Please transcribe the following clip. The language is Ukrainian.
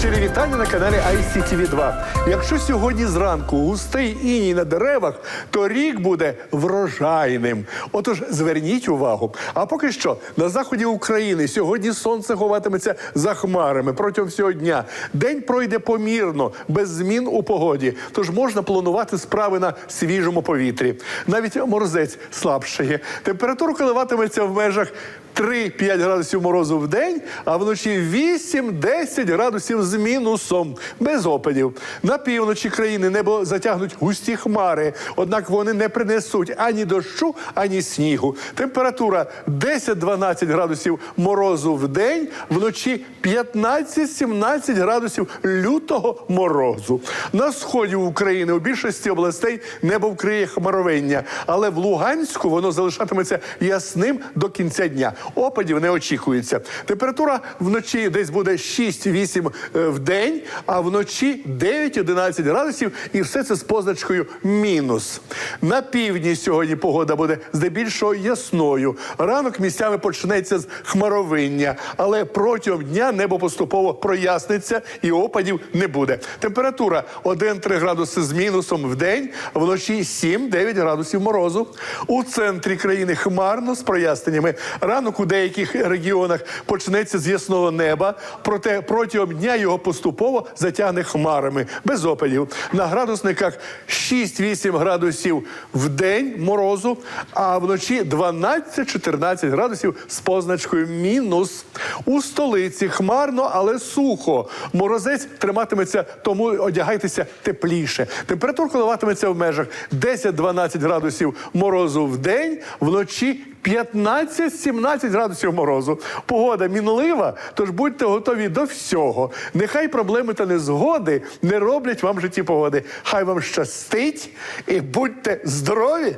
Щирі вітання на каналі ICTV 2 Якщо сьогодні зранку густий іній на деревах, то рік буде врожайним. Отож, зверніть увагу. А поки що на заході України сьогодні сонце ховатиметься за хмарами протягом всього дня. День пройде помірно, без змін у погоді. Тож можна планувати справи на свіжому повітрі. Навіть морозець слабшає. Температура коливатиметься в межах 3-5 градусів морозу в день, а вночі 8-10 градусів з мінусом, без опадів. На півночі країни небо затягнуть густі хмари, однак вони не принесуть ані дощу, ані снігу. Температура 10-12 градусів морозу в день, вночі 15-17 градусів лютого морозу. На сході України у більшості областей небо вкриє хмаровиння, але в Луганську воно залишатиметься ясним до кінця дня. Опадів не очікується. Температура вночі десь буде 6-8 е, в день, а вночі 9-11 градусів, і все це з позначкою мінус. На півдні сьогодні погода буде здебільшого ясною. Ранок місцями почнеться з хмаровиння, але протягом дня небо поступово проясниться і опадів не буде. Температура 1-3 градуси з мінусом в день, вночі 7-9 градусів морозу. У центрі країни хмарно з проясненнями. Ранок у деяких регіонах почнеться з ясного неба, проте протягом дня його поступово затягне хмарами без опадів. На градусниках 6-8 градусів в день морозу, а вночі 12-14 градусів з позначкою мінус. У столиці хмарно, але сухо. Морозець триматиметься, тому одягайтеся тепліше. Температура коливатиметься в межах 10-12 градусів морозу в день, вночі 15-17 градусів морозу. Погода мінлива, тож будьте готові до всього. Нехай проблеми та незгоди не роблять вам житті погоди. Хай вам щастить і будьте здорові!